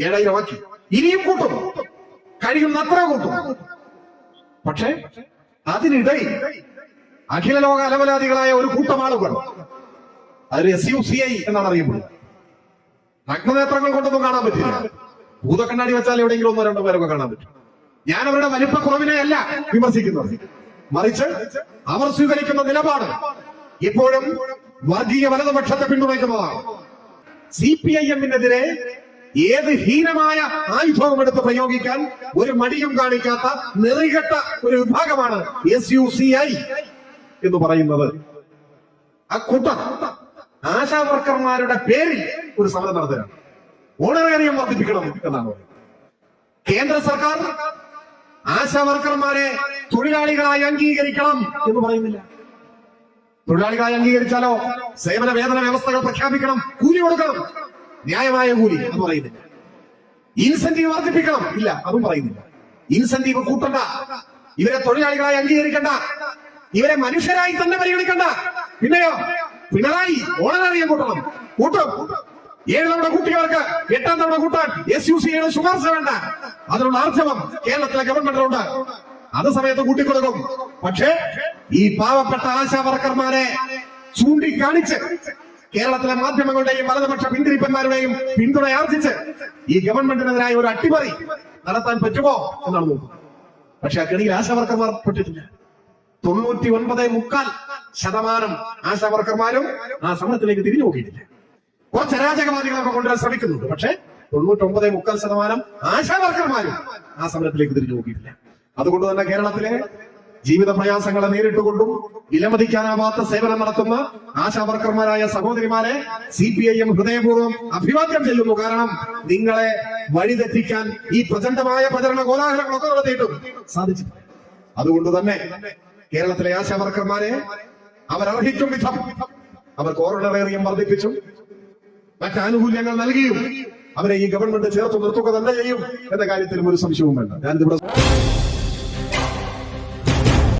ഏഴായിരമാക്കി ഇനിയും കൂട്ടും. കഴിയുന്ന അത്ര കൂട്ടും. പക്ഷേ അതിനിടയിൽ അഖില ലോക അലവലാദികളായ ഒരു കൂട്ടം ആളുകൾ അതൊരു എസ് യു സി ഐ എന്നാണ് അറിയപ്പെടുന്നത്. നഗ്നനേത്രങ്ങൾ കൊണ്ടൊന്നും കാണാൻ പറ്റില്ല. ഭൂതക്കണ്ണാടി വെച്ചാൽ എവിടെയെങ്കിലും ഒന്നോ രണ്ടോ പേരൊക്കെ കാണാൻ പറ്റും. ഞാൻ അവരുടെ വലിപ്പക്കുറവിനെ അല്ല വിമർശിക്കുന്നത്. മറിച്ച് അവർ സ്വീകരിക്കുന്ന നിലപാട് ഇപ്പോഴും വർഗീയ വലതുപക്ഷത്തെ പിന്തുണയ്ക്കുന്നതാണ്. സി പി ഐ എമ്മിനെതിരെ ഏത് ഹീനമായ ആയുധവും എടുത്ത് പ്രയോഗിക്കാൻ ഒരു മടിയും കാണിക്കാത്ത നെറികെട്ട ഒരു വിഭാഗമാണ് എസ് യു സി ഐ എന്ന് പറയുന്നത്. ആ കൂട്ടം ആശാ വർക്കർമാരുടെ പേരിൽ ഒരു സമരം നടത്തുകയാണ്. ഓണറേറിയം വർദ്ധിപ്പിക്കണം എന്നാണ് കേന്ദ്ര സർക്കാർ ആശാ വർക്കർമാരെ തൊഴിലാളികളായി അംഗീകരിക്കണം എന്ന് പറയുന്നില്ല. തൊഴിലാളികളായി അംഗീകരിച്ചാലോ സേവന വേതന വ്യവസ്ഥകൾ പ്രഖ്യാപിക്കണം കൂലി കൊടുക്കണം. ന്യായമായ കൂലി എന്ന് പറയുന്നില്ല. ഇൻസെന്റീവ് വർദ്ധിപ്പിക്കണം. ഇല്ല അതും പറയുന്നില്ല. ഇൻസെന്റീവ് കൂട്ടണ്ട. ഇവരെ തൊഴിലാളികളായി അംഗീകരിക്കണ്ട. ഇവരെ മനുഷ്യരായി തന്നെ പരിഗണിക്കണ്ട. പിന്നെയോ? പിണറായി ഓണററിയം കൂട്ടണം. കൂട്ടും. ഏഴ് തവണ കുട്ടികൾക്ക് എട്ടാം തവണ കൂട്ടാൻ എസ് യു സിയുടെ ശുപാർശ വേണ്ട. അതിനുള്ള ആർജവം കേരളത്തിലെ ഗവൺമെന്റിലുണ്ട്. അത് സമയത്ത് കൂട്ടിക്കൊടുക്കും. പക്ഷേ ഈ പാവപ്പെട്ട ആശാ വർക്കർമാരെ ചൂണ്ടിക്കാണിച്ച് കേരളത്തിലെ മാധ്യമങ്ങളുടെയും വലതുപക്ഷ പിന്തിരിപ്പന്മാരുടെയും പിന്തുണ ആർജിച്ച് ഈ ഗവൺമെന്റിനെതിരായ ഒരു അട്ടിമറി നടത്താൻ പറ്റുമോ എന്നാണ് നോക്കുന്നത്. പക്ഷെ ആ കെണിയിൽ ആശാവർക്കർമാർ പെട്ടിട്ടില്ല. തൊണ്ണൂറ്റി ഒൻപത് മുക്കാൽ ശതമാനം ആശാവർക്കർമാരും ആ സമരത്തിലേക്ക് തിരിഞ്ഞു നോക്കിയിട്ടില്ല കുറച്ച് അരാജകവാദികളൊക്കെ കൊണ്ടുവരാൻ ശ്രമിക്കുന്നുണ്ട്. പക്ഷേ തൊണ്ണൂറ്റൊമ്പത് മുക്കാൽ ശതമാനം ആശാവർക്കർമാരും ആ സമരത്തിലേക്ക് തിരിഞ്ഞു നോക്കിയിട്ടില്ല അതുകൊണ്ട് തന്നെ കേരളത്തിലെ ജീവിത പ്രയാസങ്ങളെ നേരിട്ടുകൊണ്ടും വിലമതിക്കാനാവാത്ത സേവനം നടത്തുന്ന ആശാ വർക്കർമാരായ സഹോദരിമാരെ സി പി ഐ എം ഹൃദയപൂർവം അഭിവാദ്യം ചെയ്യുന്നു കാരണം നിങ്ങളെ വഴിതെറ്റിക്കാൻ ഈ പ്രചണ്ഡമായ പ്രചരണ കോലാഹലങ്ങളൊക്കെ നടത്തിയിട്ടും സാധിച്ചു അതുകൊണ്ട് തന്നെ കേരളത്തിലെ ആശാ വർക്കർമാരെ അവരർഹിക്കും വിധം അവർക്ക് ഓർഡിനറേറിയം വർദ്ധിപ്പിച്ചു മറ്റ് ആനുകൂല്യങ്ങൾ നൽകിയും അവരെ ഈ ഗവൺമെന്റ് ചേർത്ത് നിർത്തുക തന്നെ ചെയ്യും എന്ന കാര്യത്തിലും ഒരു സംശയവും വേണ്ട ഞാനിതിവിടെ